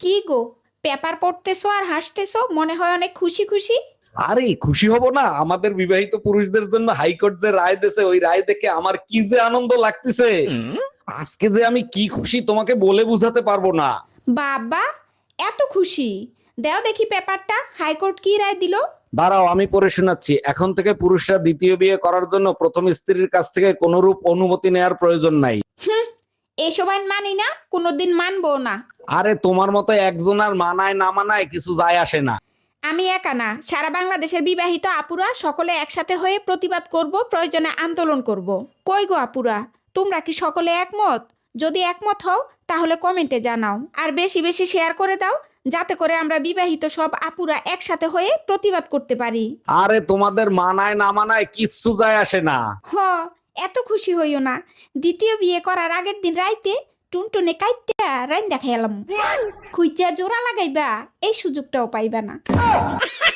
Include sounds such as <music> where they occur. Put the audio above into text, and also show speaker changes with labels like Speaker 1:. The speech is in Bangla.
Speaker 1: কি গো? পেপার পড়তেছো আর হাসতেছো? মনে হয় অনেক খুশি খুশি।
Speaker 2: আরে খুশি হব না। আমাদের বিবাহিত পুরুষদের জন্য হাইকোর্ট যে রায় দিয়েছে ওই রায় দেখে আমার কি যে আনন্দ লাগতেছে। আজকে যে আমি কি খুশি তোমাকে বলে বুঝাতে পারব না।
Speaker 1: বাবা এত খুশি। দেও দেখি পেপারটা। হাইকোর্ট কি রায় দিল?
Speaker 2: দাঁড়াও আমি পড়ে শোনাচ্ছি। এখন থেকে পুরুষরা দ্বিতীয় বিয়ে করার জন্য প্রথম স্ত্রীর কাছ থেকে কোনরূপ অনুমতি নেওয়ার প্রয়োজন নাই।
Speaker 1: হুম এসব আইন মানি না কোনোদিন মানবো না।
Speaker 2: আরে তোমার মতো একজন আর মানায় না মানায় কিছু যায় আসে না।
Speaker 1: আমি একা না সারা বাংলাদেশের বিবাহিত আপুরা সকলে একসাথে হয়ে প্রতিবাদ করব প্রয়োজনে আন্দোলন করব। কই গো আপুরা তোমরা কি সকলে একমত? যদি একমত হও তাহলে কমেন্টে জানাও। আর বেশি বেশি শেয়ার করে দাও যাতে করে আমরা বিবাহিত সব আপুরা একসাথে হয়ে প্রতিবাদ করতে পারি।
Speaker 2: আরে তোমাদের মানায় না মানায় কিচ্ছু যায় আসে না।
Speaker 1: হ এত খুশি হইও না। দ্বিতীয় বিয়ে করার আগের দিন রাইতে টুনটুনে কাইটা রাইন দেখাইলাম খুঁজা জোড়া লাগাইবা এই সুযোগটাও পাইবা না। <laughs>